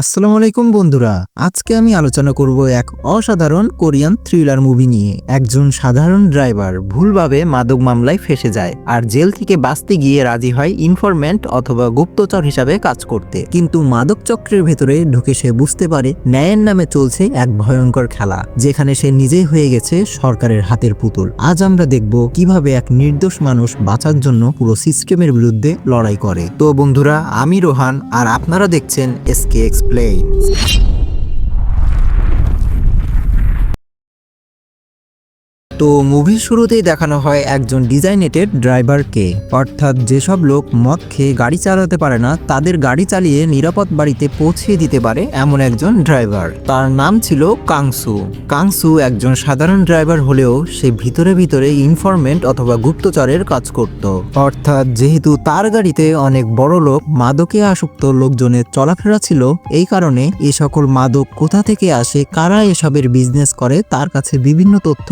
আসসালামু আলাইকুম বন্ধুরা, আজকে আমি আলোচনা করব এক অসাধারণ কোরিয়ান থ্রিলার মুভি নিয়ে। একজন সাধারণ ড্রাইভার ভুলভাবে মাদক মামলায় ফেসে যায় আর জেল থেকে বাঁচতে গিয়ে রাজি হয় ইনফরমেন্ট অথবা গুপ্তচর হিসাবে কাজ করতে। কিন্তু মাদক চক্রের ভেতরে ঢুকে সে বুঝতে পারে ন্যায়ের নামে চলছে এক ভয়ঙ্কর খেলা, যেখানে সে নিজেই হয়ে গেছে সরকারের হাতের পুতুল। আজ আমরা দেখব কীভাবে এক নির্দোষ মানুষ বাঁচার জন্য পুরো সিস্টেমের বিরুদ্ধে লড়াই করে। তো বন্ধুরা, আমি রোহান আর আপনারা দেখছেন এসকে explains. তো মুভির শুরুতেই দেখানো হয় একজন ডিজাইনেটেড ড্রাইভারকে অর্থাৎ যেসব লোক মদ খেয়ে গাড়ি চালাতে পারে না, তাদের গাড়ি চালিয়ে নিরাপদ বাড়িতে পৌঁছিয়ে দিতে পারে এমন একজন ড্রাইভার তার নাম ছিল কাংসু। কাংসু একজন সাধারণ ড্রাইভার হলেও সে ভিতরে ভিতরে ইনফরমেন্ট অথবা গুপ্তচরের কাজ করত। অর্থাৎ যেহেতু তার গাড়িতে অনেক বড় লোক মাদকে আসক্ত লোকজনের চলাফেরা ছিল, এই কারণে এ সকল মাদক কোথা থেকে আসে, কারা এসবের বিজনেস করে, তার কাছে বিভিন্ন তথ্য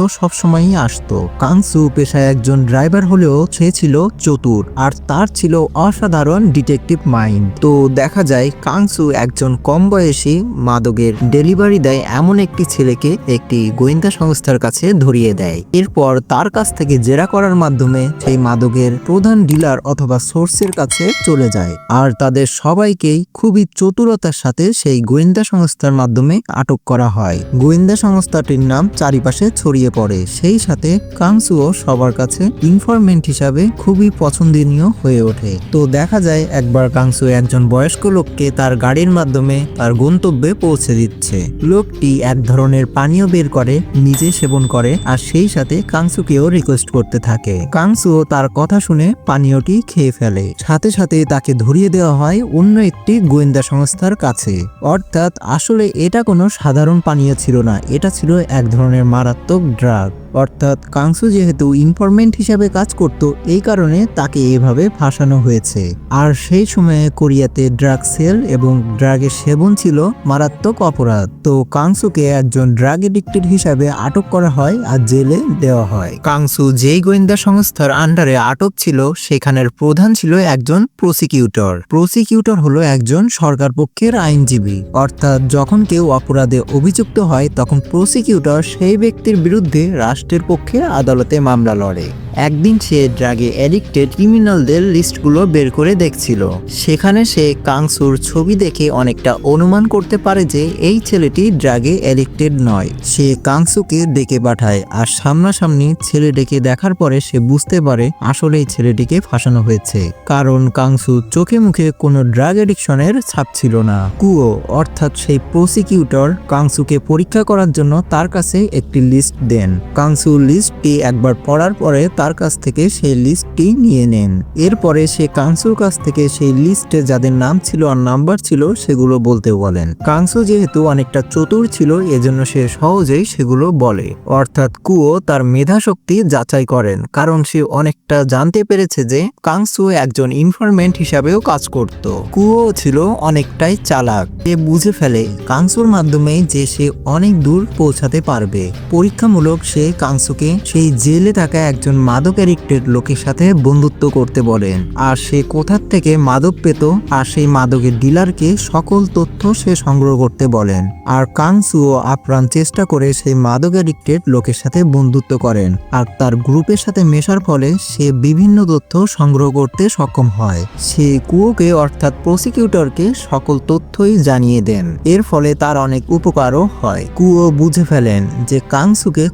সবসময়ই আসতো। কাংসু পেশায় একজন ড্রাইভার হলেও সে ছিল চতুর আর তার ছিল অসাধারণ ডিটেকটিভ মাইন্ড। তো দেখা যায়, কাংসু একজন কম বয়সী মাদকের ডেলিভারি দেয় এমন একটি ছেলেকে একটি গোয়েন্দা সংস্থার কাছে ধরিয়ে দেয়। এরপর তার কাছ থেকে জেরা করার মাধ্যমে সেই মাদকের প্রধান ডিলার অথবা সোর্সের কাছে চলে যায় আর তাদের সবাইকেই খুবই চতুরতার সাথে সেই গোয়েন্দা সংস্থার মাধ্যমে আটক করা হয়। গোয়েন্দা সংস্থাটির নাম চারিপাশে ছড়িয়ে পড়ে। সেই সাথে কাংসুও সবার কাছে ইনফরমেন্ট হিসাবে খুবই পছন্দনীয় হয়ে ওঠে। তো দেখা যায় একবার কাংসু একজন বয়স্ক লোককে তার গাড়ির মাধ্যমে তার গন্তব্যে পৌঁছে দিচ্ছে। লোকটি এক ধরনের পানীয় বের করে, নিজে সেবন করে আর সেই সাথে কাংসুকেও রিকোয়েস্ট করতে থাকে। কাংসুও তার কথা শুনে পানীয়টি খেয়ে ফেলে। সাথে সাথে তাকে ধরিয়ে দেওয়া হয় অন্য একটি গোয়েন্দা সংস্থার কাছে। অর্থাৎ আসলে এটা কোনো সাধারণ পানীয় ছিল না, এটা ছিল এক ধরনের মারাত্মক ড্রাগ অর্থাৎ কাংসু যেহেতু ইনফরমেন্ট হিসাবে কাজ করত, এই কারণে তাকে এভাবে ফাঁসানো হয়েছে। আর সেই সময়ে কোরিয়াতে ড্রাগ সেল এবং ড্রাগের সেবন ছিল মারাত্মক অপরাধ। তো কাংসুকে একজন ড্রাগ এডিক্টেড হিসাবে আটক করা হয় আর জেলে দেওয়া হয়। কাংসু যেই গোয়েন্দা সংস্থার আন্ডারে আটক ছিল, সেখানের প্রধান ছিল একজন প্রসিকিউটর। প্রসিকিউটর হলো একজন সরকার পক্ষের আইনজীবী। অর্থাৎ যখন কেউ অপরাধে অভিযুক্ত হয়, তখন প্রসিকিউটর সেই ব্যক্তির বিরুদ্ধে রাষ্ট্রের পক্ষে আদালতে মামলা লড়ে। একদিন সে ড্রাগে অ্যাডিক্টেড ক্রিমিনালদের লিস্টগুলো বের করে দেখছিল। সেখানে সে কাংসুর ছবি দেখে অনেকটা অনুমান করতে পারে যে এই ছেলেটি ড্রাগে অ্যাডিক্টেড নয়। সে কাংসুকে ডেকে পাঠায় আর সামনাসামনি ছেলে ডেকে দেখার পরে সে বুঝতে পারে আসলে এই ছেলেটিকে ফাঁসানো হয়েছে। কারণ কাংসু চোখে মুখে কোনো ড্রাগ এডিকশনের ছাপ ছিল না। কুয়ো, অর্থাৎ সেই প্রসিকিউটর, কাংসুকে পরীক্ষা করার জন্য তার কাছে একটি লিস্ট দেন। কাংসু লিস্টটি একবার পড়ার পরে তার কাছ থেকে সেই লিস্টটি নিয়ে নেন। এরপরে সে কাংসুর কাছ থেকে সেই লিস্টে যাদের নাম ছিল আর নাম্বার ছিল সেগুলো বলতে বলেন। কাংসু যেহেতু অনেকটা চতুর ছিল, এজন্য সে সহজেই সেগুলো বলে। অর্থাৎ কুয়ো তার মেধা শক্তি যাচাই করেন, কারণ সে অনেকটা জানতে পেরেছে যে কাংসু একজন ইনফরমেন্ট হিসাবেও কাজ করত। কুয়ো ছিল অনেকটাই চালাক। সে বুঝে ফেলে কাংসুর মাধ্যমে যে সে অনেক দূর পৌঁছাতে পারবে। পরীক্ষামূলক সে কাংসুকে সেই জেলে থাকা একজন মাদক অ্যাডিক্টেড লোকের সাথে বন্ধুত্ব করতে বলেন। আর সে কোথার থেকে মাদক পেত, আর সেই মাদকের ডিলারকে সকল তথ্য সে সংগ্রহ করতে বলেন। আর কাংসুও আপ্রাণ চেষ্টা করে সেই মাদক অ্যাডিক্টেড লোকের সাথে বন্ধুত্ব করেন। আর তার গ্রুপের সাথে মেশার ফলে সে বিভিন্ন তথ্য সংগ্রহ করতে সক্ষম হয়। সে কুয়োকে, অর্থাৎ প্রসিকিউটরকে, সকল তথ্যই জানিয়ে দেন। এর ফলে তার অনেক উপকারও হয়। কুয়ো বুঝে ফেলেন যে কাংসুকে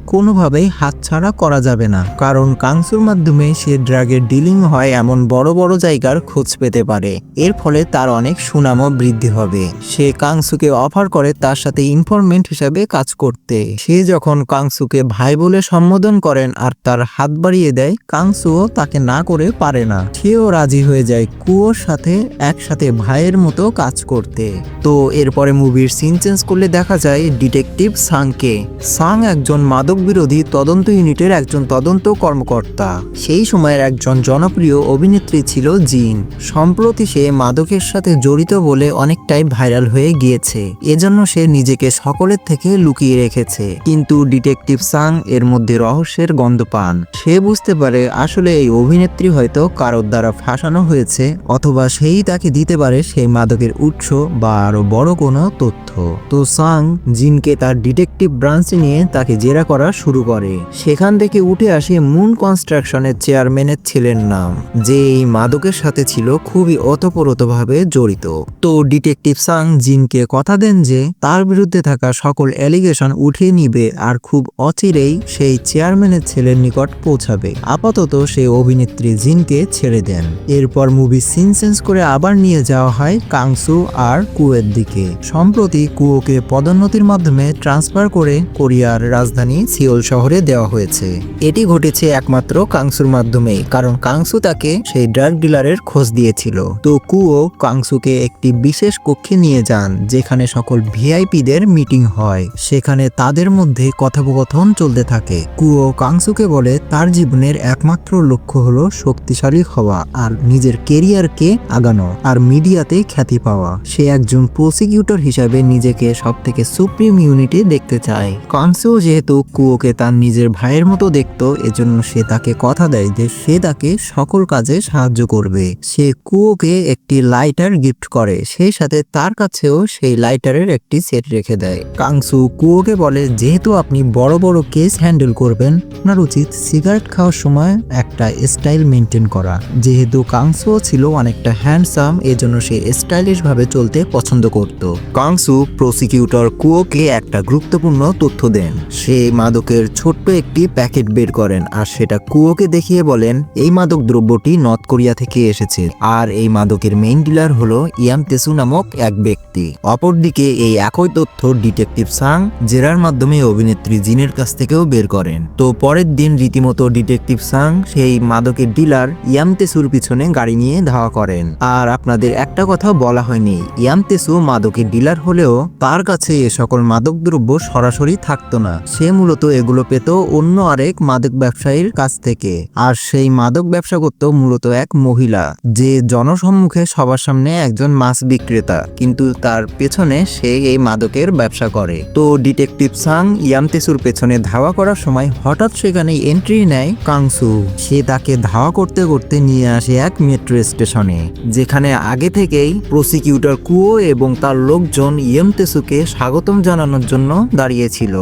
কোনোভাবেই হাতছাড়া করা যাবে না। কারণ কাংসুর মাধ্যমে সে ড্রাগের ডিলিং হয় এমন বড় বড় জায়গার খোঁজ পেতে পারে। এর ফলে তার অনেক সুনামও বৃদ্ধি হবে। সে কাংসুকে অফার করে তার সাথে ইনফরমেন্ট হিসাবে কাজ করতে। সে যখন কাংসুকে ভাই বলে সম্বোধন করেন আর তার হাত বাড়িয়ে দেয়, কাংসুও তাকে না করে পারে না। সেও রাজি হয়ে যায় কুয়োর সাথে একসাথে ভাইয়ের মতো কাজ করতে। তো এরপরে মুভির সিন চেঞ্জ করলে দেখা যায় ডিটেকটিভ সাংকে। সাং একজন মাদক বিরোধী তদন্ত ইউনিটের একজন তদন্ত কর্মকর্তা। সেই সময়ের একজন জনপ্রিয় অভিনেত্রী ছিল জিন। সম্প্রতি সে মাদকের সাথে জড়িত বলে অনেকটাই ভাইরাল হয়ে গিয়েছে। এজন্য সে নিজেকে সকলের থেকে লুকিয়ে রেখেছে। কিন্তু ডিটেকটিভ সাং এর মধ্যে রহস্যের গন্ধ পান। সে বুঝতে পারে আসলে এই অভিনেত্রী হয়তো কারোর দ্বারা ফাঁসানো হয়েছে, অথবা সেই তাকে দিতে পারে সেই মাদকের উৎস বা আরও বড় কোনো তথ্য। তো সাং জিনকে তার ডিটেকটিভ ব্রাঞ্চে নিয়ে তাকে জেরা করা শুরু করে। সেখান থেকে উঠে আসে মুন কনস্ট্রাকশনের চেয়ারম্যানের ছেলের নাম, যে এই মাদকের সাথে ছিল খুবই অতপরতভাবে জড়িত। তো ডিটেকটিভ সাং জিনকে কথা দেন যে, তার বিরুদ্ধে থাকা সকল অ্যালিগেশন উঠিয়ে নিবে আর খুব অচিরেই সেই চেয়ারম্যানের ছেলের নিকট পৌঁছাবে। আপাতত সেই অভিনেত্রী জিনকে ছেড়ে দেন। এরপর মুভি সিন চেঞ্জ করে আবার নিয়ে যাওয়া হয় কাংসু আর কুয়ের দিকে। সম্প্রতি কুয়োকে পদোন্নতির মাধ্যমে ট্রান্সফার করে কোরিয়ার রাজধানী সিওল শহরে দেওয়া হয়েছে। এটি ঘটেছে একমাত্র কাংসুর মাধ্যমে কারণ কাংসু তাকে সেই ড্রাগ ডিলারের খোঁজ দিয়েছিল। তো কুয়ো কাংসুকে একটি বিশেষ কক্ষে নিয়ে যান, যেখানে সকল ভিআইপিদের মিটিং হয়। সেখানে তাদের মধ্যে কথোপকথন চলতে থাকে। কুয়ো কাংসুকে বলে, তার জীবনের একমাত্র লক্ষ্য হলো শক্তিশালী হওয়া আর নিজের কেরিয়ারকে আগানো আর মিডিয়াতে খ্যাতি পাওয়া। সে একজন প্রসিকিউটর হিসাবে নিজেকে সব থেকে সুপ্রিম ইউনিটি দেখতে চায়। কাংসু যেহেতু কুয়োকে তার নিজের ভাইয়ের মতো দেখত, এজন্য সে তাকে কথা দেয় যে সে তাকে সকল কাজে সাহায্য করবে। সে কুয়োকে একটি লাইটার গিফট করে, সেই সাথে তার কাছেও সেই লাইটারের একটি সেট রেখে দেয়। কাংসু কুয়োকে বলে, যেহেতু আপনি বড় বড় কেস হ্যান্ডেল করবেন, আপনার উচিত সিগারেট খাওয়ার সময় একটা স্টাইল মেনটেন করা। যেহেতু কাংসুও ছিল অনেকটা হ্যান্ডসাম, এজন্য সে স্টাইলিশ ভাবে চলতে পছন্দ করত। কাংসু প্রসিকিউটর কুয়োকে একটা গুরুত্বপূর্ণ তথ্য দেন। সে মাদকের ছোট্ট একটি প্যাকেট বের করেন আর সেটা কুয়োকে দেখিয়ে বলেন, এই মাদক দ্রব্যটি নর্থ কোরিয়া থেকে এসেছে। আর এই মাদকের মেইন ডিলার হলো ইয়াম তেসু নামক এক ব্যক্তি। অপরদিকে এই একই তথ্য ডিটেকটিভ সাং জেরার মাধ্যমে অভিনেত্রী জিনের কাছ থেকেও বের করেন। তো পরের দিন রীতিমতো ডিটেকটিভ সাং সেই মাদকের ডিলার ইয়ামতেসুর পিছনে গাড়ি নিয়ে ধাওয়া করেন। আর আপনাদের একটা কথা বলা হয়নি ইয়ামতেসু মাদকের ডিলার হলেও তার কাছে এ সকল মাদকদ্রব্য সরাসরি থাকতো না। সে মূলত এগুলো পেত অন্য আরেক মাদক ব্যবসায়ীর কাছ থেকে। আর সেই মাদক ব্যবসা করত মূলত এক মহিলা, যে জনসম্মুখে সবার সামনে একজন মাছ বিক্রেতা। কিন্তু তার পেছনে সে এই মাদকের ব্যবসা করে। তো ডিটেকটিভ সাং ইয়ামতেসুর পেছনে ধাওয়া করার সময় হঠাৎ সেখানে এন্ট্রি নেয় কাংসু। সে তাকে ধাওয়া করতে করতে নিয়ে আসে এক মেট্রো স্টেশনে, যেখানে আগে থেকেই প্রসিকিউটর কুয়ো এবং তার লোকজন ইয়েমতেসুকে স্বাগতম জানানোর জন্য দাঁড়িয়েছিল।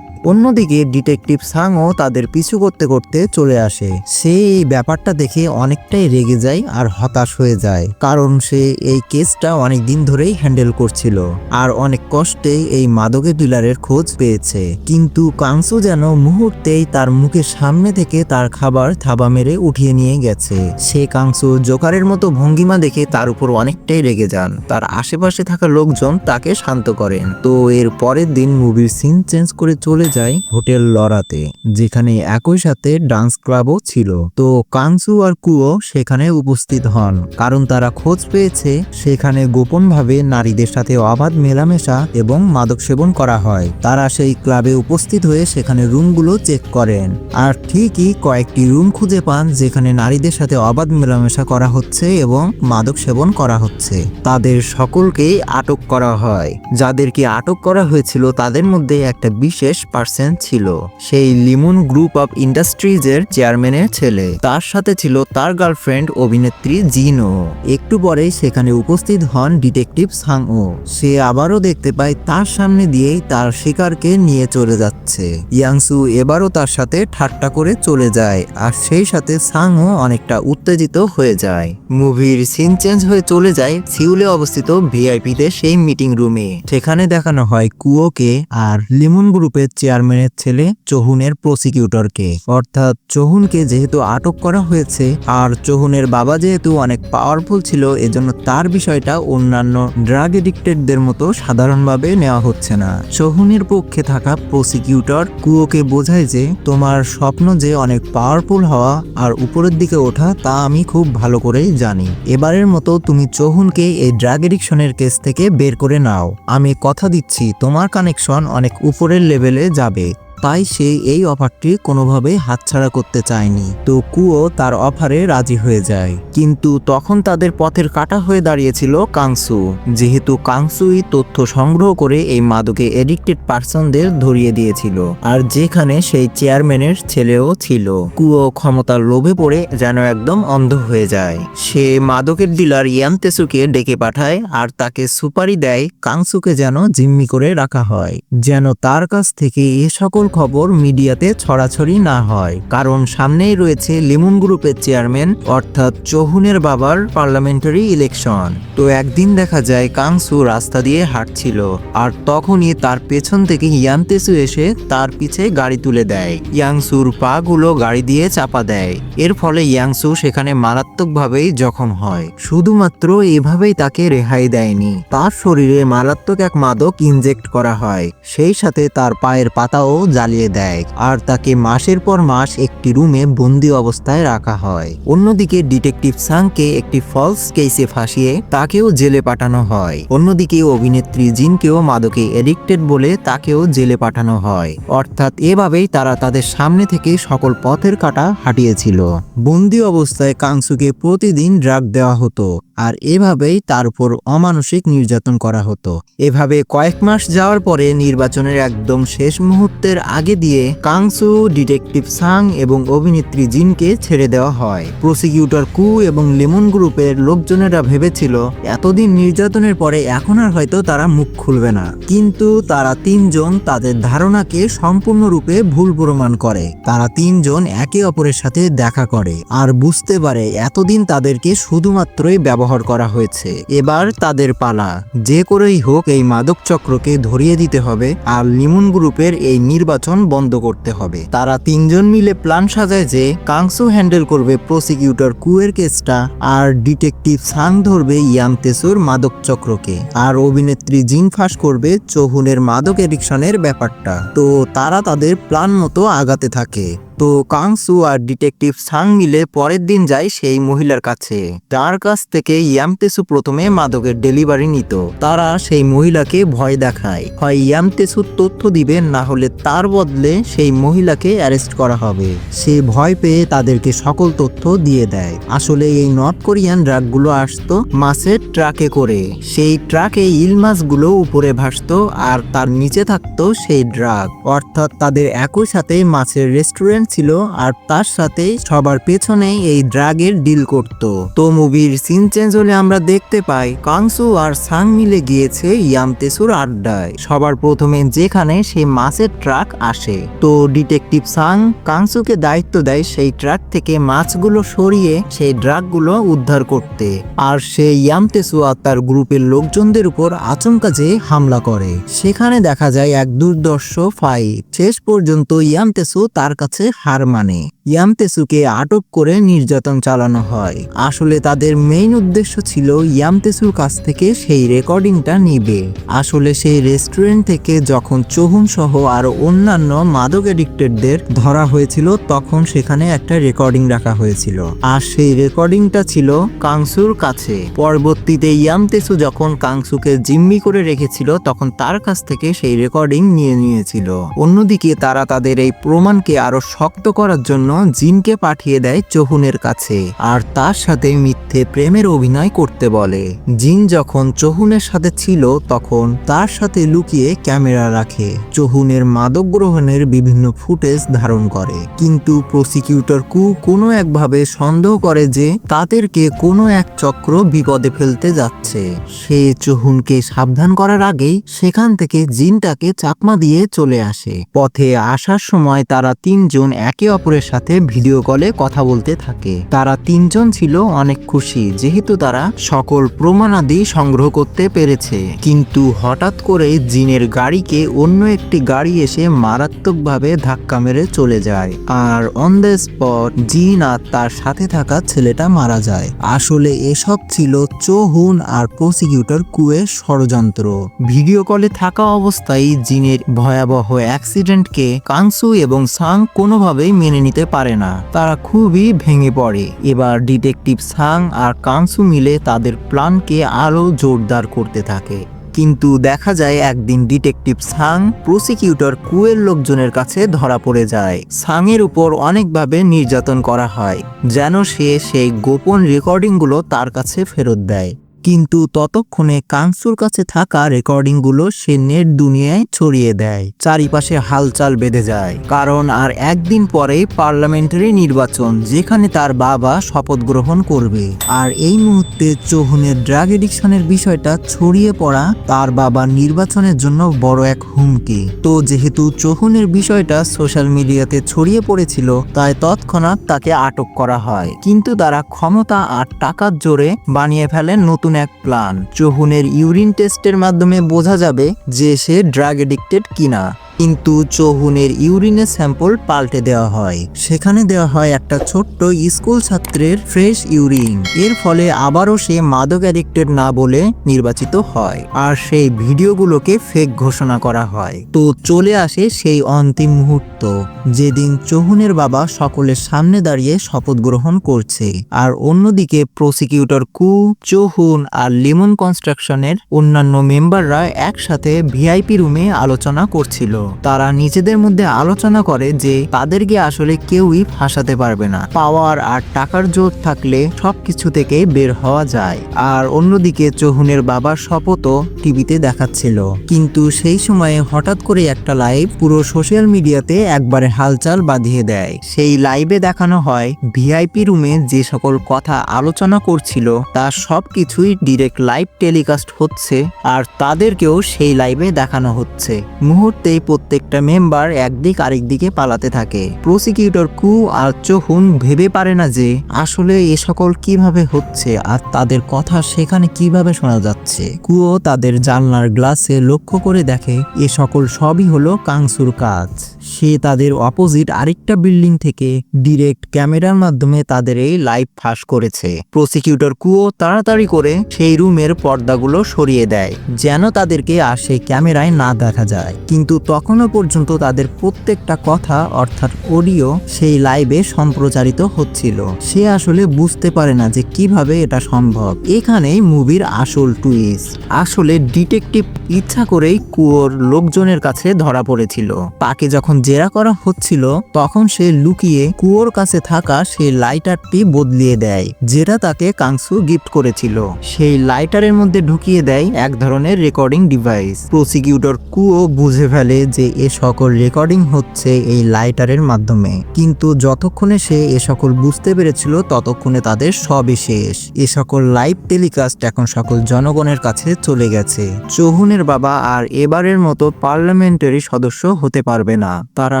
অন্যদিকে ডিটেকটিভ সাংও তাদের পিছু করতে করতে চলে আসে। সে এই ব্যাপারটা দেখে অনেকটাই রেগে যায় আর হতাশ হয়ে যায়, কারণ সে এই কেসটা অনেক দিন ধরেই হ্যান্ডেল করছিল আর অনেক কষ্টে এই মাদকের ডিলারের খোঁজ পেয়েছে। কিন্তু কাংসু যেন মুহূর্তেই তার মুখের সামনে থেকে তার খাবার থাবা মেরে উঠিয়ে নিয়ে গেছে। সে কাংসু জোকারের মতো ভঙ্গিমা দেখে তার উপর অনেকটাই রেগে যান। তার আশেপাশে থাকা লোকজন তাকে শান্ত করেন। তো এর পরের দিন মুভির সিন চেঞ্জ করে চলে যায় হোটেল লরাতে, যেখানে একই সাথে ডান্স ক্লাবও ছিল। তো কাংসু আর কুয়ো সেখানে উপস্থিত হন, কারণ তারা খোঁজ পেয়েছে সেখানে গোপনভাবে নারীদের সাথে অবাধ মেলামেশা এবং মাদক সেবন করা হয়। তারা সেই ক্লাবে উপস্থিত হয়ে সেখানে রুমগুলো চেক করেন। আর ঠিকই কয়েকটি রুম খুঁজে পান যেখানে নারীদের সাথে অবাধ মেলামেশা করা হচ্ছে এবং মাদক সেবন করা হচ্ছে। তাদের সকলকেই আটক করা হয়। যাদেরকে আটক করা হয়েছিল তাদের মধ্যে একটা বিশেষ পার্সন ছিল। সেই লিমন গ্রুপ অফ ইন্ডাস্ট্রিজের চেয়ারম্যানের ছেলে। তার সাথে ছিল তার গার্লফ্রেন্ড অভিনেত্রী জিনো। একটু পরেই সেখানে উপস্থিত হন ডিটেকটিভ সাংও। সে আবারও দেখতে পায় তার সামনে দিয়েই তার শিকারকে নিয়ে চলে যাচ্ছে। ইয়াংসু এবারও তার সাথে ঠাট্টা করে চলে যায়। আর সেই সাথে সাংও অনেকটা উত্তেজিত হয়ে যায়। মুভির সিন চেঞ্জ হয়ে চলে যায় সিউলে অবস্থিত ভিআইপিতে সেই মিটিং রুমে। সেখানে দেখানো হয় কুয়োকে আর লিমন গ্রুপের চেয়ারম্যানের ছেলে চহুনের প্রসিকিউটরকে। অর্থাৎ চহুনকে যেহেতু আটক করা হয়েছে, আর চহুনের বাবা যেহেতু অনেক পাওয়ারফুল ছিল, এজন্য তার বিষয়টা অন্যান্য ড্রাগ এডিক্টেডদের মতো সাধারণভাবে নেওয়া হচ্ছে না। চহুনের পক্ষে থাকা প্রসিকিউটর কুয়োকে বোঝায় যে, তোমার স্বপ্ন যে অনেক পাওয়ারফুল হওয়া আর উপরের দিকে ওঠা, তা আমি খুব ভালো করেই জানি। এবারের মতো তুমি চহুনকে এই ড্রাগ এডিকশনের কেস থেকে বের করে নাও। আমি কথা দিচ্ছি, তোমার কানেকশন অনেক উপরের লেভেলে যাবে। তাই সে এই অফারটি কোনোভাবে হাতছাড়া করতে চায়নি। তো কুয়ো তার অফারে রাজি হয়ে যায়। কিন্তু তখন তাদের পথের কাটা হয়ে দাঁড়িয়েছিল কাংসু। যেহেতু কাংসুই তথ্য সংগ্রহ করে এই মাদকে এডিক্টেড পার্সনদের ধরিয়ে দিয়েছিল। আর যেখানে সেই চেয়ারম্যানের ছেলেও ছিল। কুয়ো ক্ষমতার লোভে পড়ে যেন একদম অন্ধ হয়ে যায়। সে মাদকের ডিলার ইয়ান্তেসুকে ডেকে পাঠায় আর তাকে সুপারি দেয় কাংসুকে যেন জিম্মি করে রাখা হয়। যেন তার কাছ থেকে এ সকল খবর মিডিয়াতে ছড়াছড়ি না হয়। কারণ সামনেই রয়েছে লিমন গ্রুপের চেয়ারম্যান, অর্থাৎ চৌহুনের বাবার পার্লামেন্টারি ইলেকশন। তো একদিন দেখা যায় কাংসু রাস্তা দিয়ে হাঁটছিল, আর তখনই তার পেছন থেকে ইয়ান্তেসু এসে তার পিছে গাড়ি তুলে দেয়। ইয়াংসুর পা গুলো গাড়ি দিয়ে চাপা দেয়। এর ফলে ইয়াংসু সেখানে মারাত্মকভাবেই জখম হয়। শুধুমাত্র এভাবেই তাকে রেহাই দেয়নি। তার শরীরে মারাত্মক এক মাদক ইনজেক্ট করা হয়। সেই সাথে তার পায়ের পাতাও জ্বালিয়ে দেয় আর তাকে মাসের পর মাস একটি রুমে বন্দি অবস্থায় রাখা হয়। অন্যদিকে ডিটেকটিভ সাংকে একটি ফলস কেসে ফাঁসিয়ে তাকেও জেলে পাঠানো হয়। অন্যদিকে অভিনেত্রী জিনকেও মাদকে এডিক্টেড বলে তাকেও জেলে পাঠানো হয়। অর্থাৎ এভাবেই তারা তাদের সামনে থেকে সকল পথের কাটা হাঁটিয়েছিল। বন্দি অবস্থায় কাংসুকে প্রতিদিন ড্রাগ দেওয়া হতো। আর এভাবেই তার উপর অমানসিক নির্যাতন করা হতো। এভাবে কয়েক মাস যাওয়ার পরে নির্বাচনের একদম শেষ মুহূর্তের আগে দিয়ে কাংসু, ডিটেকটিভ সাং এবং অভিনেত্রী জিনকে ছেড়ে দেওয়া হয়। প্রসিকিউটর কু এবং লেমন গ্রুপের লোকজনেরা ভেবেছিল, এতদিন নির্যাতনের পরে এখন আর হয়তো তারা মুখ খুলবে না। কিন্তু তারা তিনজন তাদের ধারণাকে সম্পূর্ণরূপে ভুল প্রমাণ করে। তারা তিনজন একে অপরের সাথে দেখা করে, আর বুঝতে পারে এতদিন তাদেরকে শুধুমাত্রই ব্যবহার করা হয়েছে। এবার তাদের পালা। যে করেই হোক এই মাদক চক্রকে ধরিয়ে দিতে হবে আর লিমন গ্রুপের এই নির্বাচন বন্ধ করতে হবে। তারা তিনজন মিলে প্ল্যান সাজায় যে কাংসু হ্যান্ডেল করবে প্রসিকিউটর কুয়ের কেসটা আর ডিটেকটিভ সাং ধরবে ইয়ামতেসুর মাদক চক্রকে। আর অভিনেত্রী জিন ফাঁস করবে চৌহুনের মাদক এডিকশনের ব্যাপারটা। তো তারা তাদের প্ল্যান মতো আগাতে থাকে। তো কাংসু আর ডিটেকটিভ সাং মিলে পরের দিন যায় সেই মহিলার কাছে। যার কাছ থেকে ইয়ামতেসু প্রথমে মাদকের ডেলিভারি নিত। তারা সেই মহিলাকে ভয় দেখায়। হয় ইয়ামতেসু তথ্য দিবে, না হলে তার বদলে সেই মহিলাকে অ্যারেস্ট করা হবে। সে ভয় পেয়ে তাদেরকে সকল তথ্য দিয়ে দেয়। আসলে এই নর্থ কোরিয়ান ড্রাগগুলো আসতো মাছের ট্রাকে করে। সেই ট্রাকে ইল মাছগুলো উপরে ভাসতো আর তার নিচে থাকতো সেই ড্রাগ। অর্থাৎ তাদের একই সাথে মাছের রেস্টুরেন্ট ছিল আর তার সাথে সবার পেছনেই এই ড্রাগের ডিল করত। তো মুভির সিন চেঞ্জ হলে আমরা দেখতে পাই কাংসু আর সাং মিলে গিয়েছে ইয়ামতেসুর আড্ডায়। সবার প্রথমে যেখানে সেই মাছের ট্রাক আসে। তো ডিটেকটিভ সাং কাংসুকে দায়িত্ব দেয় সেই ট্রাক থেকে মাছগুলো সরিয়ে সেই ড্রাগগুলো উদ্ধার করতে। আর সে ইয়ামতেসু আর তার গ্রুপের লোকজনদের উপর আচমকা যে হামলা করে। সেখানে দেখা যায় এক দুর্দর্শ ফাইট শেষ পর্যন্ত ইয়ামতেসু তার কাছে হার মানে। ইয়ামতেসুকে আটক করে নির্যাতন চালানো হয়। আসলে তাদের মেইন উদ্দেশ্য ছিল ইয়ামতেসুর কাছ থেকে সেই রেকর্ডিংটা নিবে। আসলে সেই রেস্টুরেন্ট থেকে যখন চহুন সহ আরও অন্যান্য মাদক এডিক্টেডদের ধরা হয়েছিল, তখন সেখানে একটা রেকর্ডিং রাখা হয়েছিল। আর সেই রেকর্ডিংটা ছিল কাংসুর কাছে। পরবর্তীতে ইয়ামতেসু যখন কাংসুকে জিম্মি করে রেখেছিল, তখন তার কাছ থেকে সেই রেকর্ডিং নিয়ে নিয়েছিল। অন্যদিকে তারা তাদের এই প্রমাণকে আরও শক্ত করার জন্য জিনকে পাঠিয়ে দেয় চহুনের কাছে, আর তার সাথে মিথ্যে প্রেমের অভিনয় করতে বলে। জিন যখন চহুনের সাথে ছিল, তখন তার সাথে লুকিয়ে ক্যামেরা রাখে, চহুনের মাদক গ্রহণের বিভিন্ন ফুটেজ ধারণ করে। কিন্তু প্রসিকিউটর কু কোনো একভাবে সন্দেহ করে যে তাদেরকে কোনো এক চক্র বিপদে ফেলতে যাচ্ছে। সে চহুনকে সাবধান করার আগেই সেখান থেকে জিনটাকে চাকমা দিয়ে চলে আসে। পথে আসার সময় তারা তিনজন একে অপরের সাথে ভিডিও কলে কথা বলতে থাকে। তারা তিনজন ছিল অনেক খুশি, যেহেতু তারা সকল প্রমাণাদি সংগ্রহ করতে পেরেছে। কিন্তু হঠাৎ করে জিনের গাড়িকে অন্য একটি গাড়ি এসে মারাত্মকভাবে ধাক্কা মেরে চলে যায়। আর অন দ্য স্পট জিন আর তার সাথে থাকা ছেলেটা মারা যায়। আসলে এসব ছিল চোহুন আর প্রসিকিউটর কুয়ের ষড়যন্ত্র। ভিডিও কলে থাকা অবস্থায় জিনের ভয়াবহ অ্যাক্সিডেন্টকে কাংসু এবং সাং কোনোভাবেই মেনে নিতে পারে না। তারা খুবই ভেঙে পড়ে। এবার ডিটেকটিভ সাং আর কাংসু মিলে তাদের প্ল্যানকে আরও জোরদার করতে থাকে। কিন্তু দেখা যায় একদিন ডিটেকটিভ সাং প্রসিকিউটর কুয়ের লোকজনের কাছে ধরা পড়ে যায়। সাংয়ের উপর অনেকভাবে নির্যাতন করা হয়, যেন সে সেই গোপন রেকর্ডিংগুলো তার কাছে ফেরত দেয়। কিন্তু ততক্ষণে কাংসুর কাছে থাকা রেকর্ডিংগুলো সে নেট দুনিয়ায় ছড়িয়ে দেয়। চারিপাশে হালচাল বেঁধে যায়। কারণ আর একদিন পরেই পার্লামেন্টারি নির্বাচন, যেখানে তার বাবা শপথ গ্রহণ করবে। আর এই মুহূর্তে চৌহুনের ড্রাগ এডিকশনের বিষয়টা ছড়িয়ে পড়া তার বাবার নির্বাচনের জন্য বড় এক হুমকি। তো যেহেতু চৌহুনের বিষয়টা সোশ্যাল মিডিয়াতে ছড়িয়ে পড়েছিল, তাই তৎক্ষণাৎ তাকে আটক করা হয়। কিন্তু তারা ক্ষমতা আর টাকার জোরে বানিয়ে ফেলেন নতুন এক প্ল্যান চহুনের ইউরিন টেস্টের মাধ্যমে বোঝা যাবে যে সে ড্রাগ এডিক্টেড কিনা। কিন্তু চৌহুনের ইউরিনের স্যাম্পল পাল্টে দেওয়া হয়। সেখানে দেওয়া হয় একটা ছোট্ট স্কুল ছাত্রের ফ্রেশ ইউরিন। এর ফলে আবারও সে মাদক অ্যাডিক্টেড না বলে নির্বাচিত হয়। আর সেই ভিডিওগুলোকে ফেক ঘোষণা করা হয়। তো চলে আসে সেই অন্তিম মুহূর্ত। যেদিন চৌহুনের বাবা সকলের সামনে দাঁড়িয়ে শপথ গ্রহণ করছে। আর অন্যদিকে প্রসিকিউটর কু, চৌহুন আর লিমন কনস্ট্রাকশনের অন্যান্য মেম্বাররা একসাথে ভিআইপি রুমে আলোচনা করছিল। তারা নিজেদের মধ্যে আলোচনা করে যে তাদেরকে আসলে কেউই ফাঁসাতে পারবে না। পাওয়ার আর টাকার জোর থাকলে সবকিছু থেকে বের হওয়া যায়। আর অন্যদিকে চৌহুনের বাবার শপথও টিভিতে দেখাচ্ছিল। কিন্তু সেই সময়ে হঠাৎ করে একটা লাইভ পুরো সোশ্যাল মিডিয়াতে একবারে হালচাল বাঁধিয়ে দেয়। সেই লাইভে দেখানো হয় ভিআইপি রুমে যে সকল কথা আলোচনা করছিল তার সব কিছুই ডিরেক্ট লাইভ টেলিকাস্ট হচ্ছে আর তাদেরকেও সেই লাইভে দেখানো হচ্ছে। মুহূর্তেই প্রত্যেকটা মেম্বার একদিক আরেক দিকে পালাতে থাকে। প্রসিকিউটর কু আর চহুন ভেবে পারে না যে, আসলে এ সকল কীভাবে হচ্ছে আর তাদের কথা সেখানে কীভাবে শোনা যাচ্ছে। কুও তাদের জানলার গ্লাসে লক্ষ্য করে দেখে, এ সকল সবই হলো কাংসুর কাজ। সে তাদের অপোজিট আরেকটা বিল্ডিং থেকে ডিরেক্ট ক্যামেরার মাধ্যমে তাদের এই লাইভ ফাঁস করেছে। প্রসিকিউটর কুও তাড়াতাড়ি করে সেই রুমের পর্দাগুলো সরিয়ে দেয়, যেন তাদেরকে আর সেই ক্যামেরায় না দেখা যায়। কিন্তু তখনও পর্যন্ত তাদের প্রত্যেকটা কথা, অর্থাৎ অডিও, সেই লাইভে সম্প্রচারিত হচ্ছিল। সে আসলে বুঝতে পারে না যে কীভাবে এটা সম্ভব। এখানেই মুভির আসল টুইস্ট আসলে ডিটেকটিভ ইচ্ছা করেই কুয়োর লোকজনের কাছে ধরা পড়েছিল। তাকে যখন জেরা করা হচ্ছিল, তখন সে লুকিয়ে কুয়োর কাছে থাকা সেই লাইটারটি বদলিয়ে দেয়, যেটা তাকে কাংসু গিফট করেছিল। সেই লাইটারের মধ্যে ঢুকিয়ে দেয় এক ধরনের রেকর্ডিং ডিভাইস। প্রসিকিউটর কুয়ো বুঝে ফেলে যে এ সকল রেকর্ডিং হচ্ছে এই লাইটারের মাধ্যমে। কিন্তু যতক্ষণে সে এ সকল বুঝতে পেরেছিল, ততক্ষণে তাদের সবই শেষ। এ সকল লাইভ টেলিকাস্ট এখন সকল জনগণের কাছে চলে গেছে। চৌহুনের বাবা আর এবারের মতো পার্লামেন্টারি সদস্য হতে পারবে না। তারা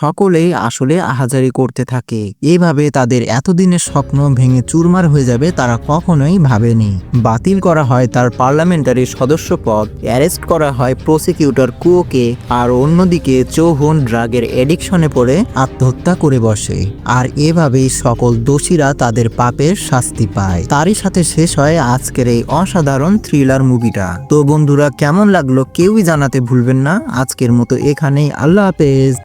সকলেই আসলে আহাজারি করতে থাকে। এভাবে তাদের এতদিনের স্বপ্ন ভেঙে চুরমার হয়ে যাবে তারা কখনোই ভাবেনি। বাতিল করা হয় তার পার্লামেন্টারি সদস্য পদ অ্যারেস্ট করা হয় প্রসিকিউটর কুয়োকে, আর অন্যদিকে চৌহুন ড্রাগের এডিকশনে পড়ে আত্মহত্যা করে বসে। আর এভাবেই সকল দোষীরা তাদের পাপের শাস্তি পায়। তারই সাথে শেষ হয় আজকের এই অসাধারণ থ্রিলার মুভিটা। তো বন্ধুরা, কেমন লাগল কেউই জানাতে ভুলবেন না। আজকের মতো এখানেই। আল্লাহ হাফেজ।